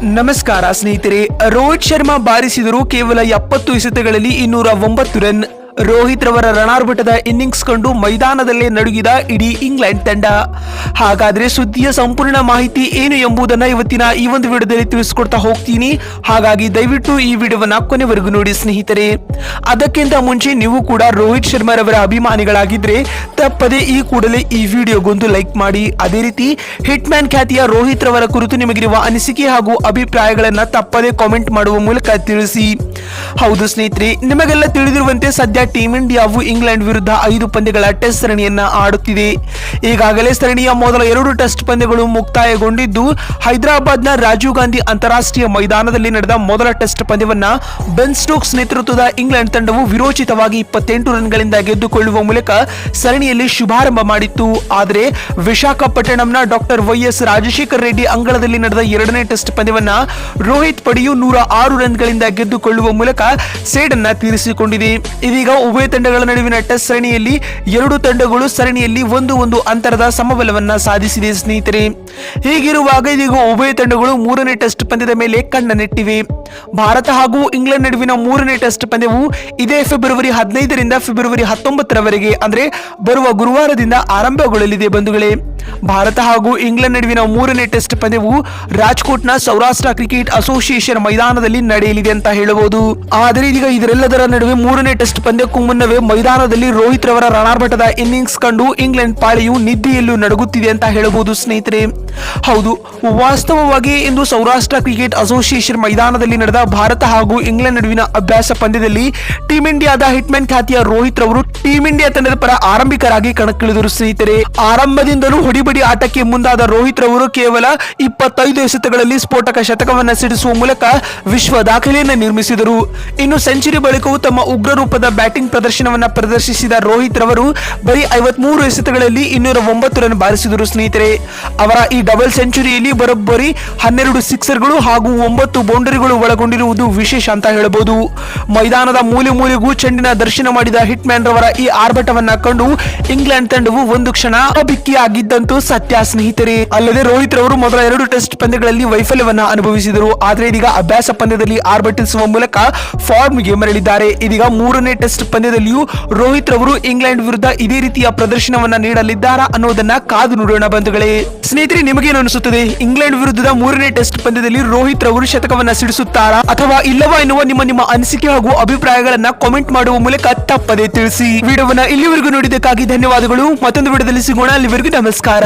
ನಮಸ್ಕಾರ ಸ್ನೇಹಿತರೆ ರೋಹಿತ್ ಶರ್ಮಾ ಬಾರಿಸಿದರು ಕೇವಲ ಎಪ್ಪತ್ತು ಎಸೆತಗಳಲ್ಲಿ ಇನ್ನೂರ ಒಂಬತ್ತು ರನ್ ರೋಹಿತ್ ರವರ ರಣಾರ್ಭಟದ ಇನ್ನಿಂಗ್ಸ್ ಕಂಡು ಮೈದಾನದಲ್ಲೇ ನಡುಗಿದ ಇಡೀ ಇಂಗ್ಲೆಂಡ್ ತಂಡ. ಹಾಗಾದ್ರೆ ಸುದ್ದಿಯ ಸಂಪೂರ್ಣ ಮಾಹಿತಿ ಏನು ಎಂಬುದನ್ನ ಇವತ್ತಿನ ಈ ಒಂದು ವಿಡಿಯೋದಲ್ಲಿ ತಿಳಿಸಿಕೊಡ್ತಾ ಹೋಗ್ತೀನಿ. ಹಾಗಾಗಿ ದಯವಿಟ್ಟು ಈ ವಿಡಿಯೋವನ್ನ ಕೊನೆವರೆಗೂ ನೋಡಿ ಸ್ನೇಹಿತರೆ. ಅದಕ್ಕಿಂತ ಮುಂಚೆ ನೀವು ಕೂಡ ರೋಹಿತ್ ಶರ್ಮಾರವರ ಅಭಿಮಾನಿಗಳಾಗಿದ್ರೆ ತಪ್ಪದೆ ಈ ಕೂಡಲೇ ಈ ವಿಡಿಯೋಗೊಂದು ಲೈಕ್ ಮಾಡಿ. ಅದೇ ರೀತಿ ಹಿಟ್ ಮ್ಯಾನ್ ಖ್ಯಾತಿಯ ರೋಹಿತ್ ರವರ ಕುರಿತು ನಿಮಗಿರುವ ಅನಿಸಿಕೆ ಹಾಗೂ ಅಭಿಪ್ರಾಯಗಳನ್ನು ತಪ್ಪದೆ ಕಾಮೆಂಟ್ ಮಾಡುವ ಮೂಲಕ ತಿಳಿಸಿ. ಹೌದು ಸ್ನೇಹಿತರೆ, ನಿಮಗೆಲ್ಲ ತಿಳಿದಿರುವಂತೆ ಸದ್ಯ ಟೀಂ ಇಂಡಿಯಾವು ಇಂಗ್ಲೆಂಡ್ ವಿರುದ್ಧ ಐದು ಪಂದ್ಯಗಳ ಟೆಸ್ಟ್ ಸರಣಿಯನ್ನ ಆಡುತ್ತಿದೆ. ಈಗಾಗಲೇ ಸರಣಿಯ ಮೊದಲ ಎರಡು ಟೆಸ್ಟ್ ಪಂದ್ಯಗಳು ಮುಕ್ತಾಯಗೊಂಡಿದ್ದು, ಹೈದರಾಬಾದ್ನ ರಾಜೀವ್ ಗಾಂಧಿ ಅಂತಾರಾಷ್ಟ್ರೀಯ ಮೈದಾನದಲ್ಲಿ ನಡೆದ ಮೊದಲ ಟೆಸ್ಟ್ ಪಂದ್ಯವನ್ನ ಬೆನ್ ಸ್ಟೋಕ್ಸ್ ನೇತೃತ್ವದ ಇಂಗ್ಲೆಂಡ್ ತಂಡವು ವಿರೋಚಿತವಾಗಿ ಇಪ್ಪತ್ತೆಂಟು ರನ್ಗಳಿಂದ ಗೆದ್ದುಕೊಳ್ಳುವ ಮೂಲಕ ಸರಣಿಯಲ್ಲಿ ಶುಭಾರಂಭ ಮಾಡಿತ್ತು. ಆದರೆ ವಿಶಾಖಪಟ್ಟಣಂನ doctor Y S Rajasekhar Reddy ಅಂಗಳದಲ್ಲಿ ನಡೆದ ಎರಡನೇ ಟೆಸ್ಟ್ ಪಂದ್ಯವನ್ನ ರೋಹಿತ್ ಪಡೆಯು ನೂರ ಆರು ರನ್ಗಳಿಂದ ಗೆದ್ದುಕೊಳ್ಳುವ ಮೂಲಕ ಸೇಡನ್ನ ತೀರಿಸಿಕೊಂಡಿದೆ. ಇದೀಗ ಉಭಯ ತಂಡಗಳ ನಡುವಿನ ಟೆಸ್ಟ್ ಸರಣಿಯಲ್ಲಿ ಎರಡು ತಂಡಗಳು ಸರಣಿಯಲ್ಲಿ ಒಂದು ಒಂದು ಅಂತರದ ಸಮಬಲವನ್ನ ಸಾಧಿಸಿದೆ ಸ್ನೇಹಿತರೆ. ಹೀಗಿರುವಾಗ ಇದೀಗ ಉಭಯ ತಂಡಗಳು ಮೂರನೇ ಟೆಸ್ಟ್ ಪಂದ್ಯದ ಮೇಲೆ ಕಣ್ಣ ನೆಟ್ಟಿವೆ. ಭಾರತ ಹಾಗೂ ಇಂಗ್ಲೆಂಡ್ ನಡುವಿನ ಮೂರನೇ ಟೆಸ್ಟ್ ಪಂದ್ಯವು ಇದೇ ಫೆಬ್ರವರಿ ಹದಿನೈದರಿಂದ ಫೆಬ್ರವರಿ ಹತ್ತೊಂಬತ್ತರವರೆಗೆ, ಅಂದರೆ ಬರುವ ಗುರುವಾರದಿಂದ ಆರಂಭಗೊಳ್ಳಲಿದೆ ಬಂಧುಗಳೇ. ಭಾರತ ಹಾಗೂ ಇಂಗ್ಲೆಂಡ್ ನಡುವಿನ ಮೂರನೇ ಟೆಸ್ಟ್ ಪಂದ್ಯವು ರಾಜ್ಕೋಟ್ನ ಸೌರಾಷ್ಟ್ರ ಕ್ರಿಕೆಟ್ ಅಸೋಸಿಯೇಷನ್ ಮೈದಾನದಲ್ಲಿ ನಡೆಯಲಿದೆ ಅಂತ ಹೇಳಬಹುದು. ಆದರೆ ಇದೀಗ ಇದರೆಲ್ಲದರ ನಡುವೆ ಮೂರನೇ ಟೆಸ್ಟ್ ಪಂದ್ಯಕ್ಕೂ ಮುನ್ನವೇ ಮೈದಾನದಲ್ಲಿ ರೋಹಿತ್ ರವರ ರಣಾರ್ಭಟದ ಇನ್ನಿಂಗ್ಸ್ ಕಂಡು ಇಂಗ್ಲೆಂಡ್ ಪಾಳಿಯು ನಿದ್ದೆಯಲ್ಲೂ ನಡುಗುತ್ತಿದೆ ಅಂತ ಹೇಳಬಹುದು ಸ್ನೇಹಿತರೆ. ಹೌದು, ವಾಸ್ತವವಾಗಿ ಇಂದು ಸೌರಾಷ್ಟ್ರ ಕ್ರಿಕೆಟ್ ಅಸೋಸಿಯೇಷನ್ ಮೈದಾನದಲ್ಲಿ ನಡೆದ ಭಾರತ ಹಾಗೂ ಇಂಗ್ಲೆಂಡ್ ನಡುವಿನ ಅಭ್ಯಾಸ ಪಂದ್ಯದಲ್ಲಿ ಟೀಂ ಇಂಡಿಯಾದ ಹಿಟ್ಮ್ಯಾನ್ ಖ್ಯಾತಿಯ ರೋಹಿತ್ ರವರು ಟೀಂ ಇಂಡಿಯಾ ತಂಡದ ಪರ ಆರಂಭಿಕರಾಗಿ ಕಣಕ್ಕಿಳಿದರು. ಸ್ನೇಹಿತರೆ, ಆರಂಭದಿಂದಲೂ ಹೊಡಿಬಡಿ ಆಟಕ್ಕೆ ಮುಂದಾದ ರೋಹಿತ್ ರವರು ಕೇವಲ ಇಪ್ಪತ್ತೈದು ಎಸೆತಗಳಲ್ಲಿ ಸ್ಫೋಟಕ ಶತಕವನ್ನ ಸಿಡಿಸುವ ಮೂಲಕ ವಿಶ್ವ ದಾಖಲೆಯನ್ನು ನಿರ್ಮಿಸಿದರು. ಇನ್ನು ಸೆಂಚುರಿ ಬಳಿಕವೂ ತಮ್ಮ ಉಗ್ರ ರೂಪದ ಬ್ಯಾಟಿಂಗ್ ಪ್ರದರ್ಶನವನ್ನ ಪ್ರದರ್ಶಿಸಿದ ರೋಹಿತ್ ರವರು ಬರೀ ಐವತ್ಮೂರು ಎಸೆತಗಳಲ್ಲಿ ಇನ್ನೂರ ಒಂಬತ್ತು ರನ್ ಬಾರಿಸಿದರು. ಸ್ನೇಹಿತರೆ, ಅವರ ಈ ಡಬಲ್ ಸೆಂಚುರಿಯಲ್ಲಿ ಬರೋಬ್ಬರಿ ಹನ್ನೆರಡು ಸಿಕ್ಸರ್ಗಳು ಹಾಗೂ ಒಂಬತ್ತು ಬೌಂಡರಿಗಳು ಒಳಗೊಂಡಿರುವುದು ವಿಶೇಷ ಅಂತ ಹೇಳಬಹುದು. ಮೈದಾನದ ಮೂಲೆ ಮೂಲೆಗೂ ಚೆಂಡಿನ ದರ್ಶನ ಮಾಡಿದ ಹಿಟ್ ಮ್ಯಾನ್ ರವರ ಈ ಆರ್ಭಟವನ್ನ ಕಂಡು ಇಂಗ್ಲೆಂಡ್ ತಂಡವು ಒಂದು ಕ್ಷಣ ಆಗಿದ್ದಂತೂ ಸತ್ಯ ಸ್ನೇಹಿತರೆ ಅಲ್ಲದೆ ರೋಹಿತ್ ರವರು ಮೊದಲ ಎರಡು ಟೆಸ್ಟ್ ಪಂದ್ಯಗಳಲ್ಲಿ ವೈಫಲ್ಯವನ್ನ ಅನುಭವಿಸಿದರು. ಆದರೆ ಇದೀಗ ಅಭ್ಯಾಸ ಪಂದ್ಯದಲ್ಲಿ ಆರ್ಭಟಿಸುವ ಮೂಲಕ ಫಾರ್ಮ್ಗೆ ಮರಳಿದ್ದಾರೆ. ಇದೀಗ ಮೂರನೇ ಟೆಸ್ಟ್ ಪಂದ್ಯದಲ್ಲಿಯೂ ರೋಹಿತ್ ರವರು ಇಂಗ್ಲೆಂಡ್ ವಿರುದ್ಧ ಇದೇ ರೀತಿಯ ಪ್ರದರ್ಶನವನ್ನ ನೀಡಲಿದ್ದಾರಾ ಅನ್ನೋದನ್ನ ಕಾದು ನೋಡೋಣ ಬಂಧುಗಳೇ. ಸ್ನೇಹಿತರೆ, ನಿಮಗೇನು ಅನಿಸುತ್ತದೆ? ಇಂಗ್ಲೆಂಡ್ ವಿರುದ್ಧದ ಮೂರನೇ ಟೆಸ್ಟ್ ಪಂದ್ಯದಲ್ಲಿ ರೋಹಿತ್ ರವರು ಶತಕವನ್ನ ಸಿಡಿಸುತ್ತಾರಾ ಅಥವಾ ಇಲ್ಲವಾ ಎನ್ನುವ ನಿಮ್ಮ ನಿಮ್ಮ ಅನಿಸಿಕೆ ಹಾಗೂ ಅಭಿಪ್ರಾಯಗಳನ್ನ ಕಾಮೆಂಟ್ ಮಾಡುವ ಮೂಲಕ ತಪ್ಪದೆ ತಿಳಿಸಿ. ವಿಡಿಯೋವನ್ನ ಇಲ್ಲಿವರೆಗೂ ನೋಡಿದ್ದಕ್ಕಾಗಿ ಧನ್ಯವಾದಗಳು. ಮತ್ತೊಂದು ವಿಡಿಯೋದಲ್ಲಿ ಸಿಗೋಣ. ಅಲ್ಲಿವರೆಗೂ ನಮಸ್ಕಾರ.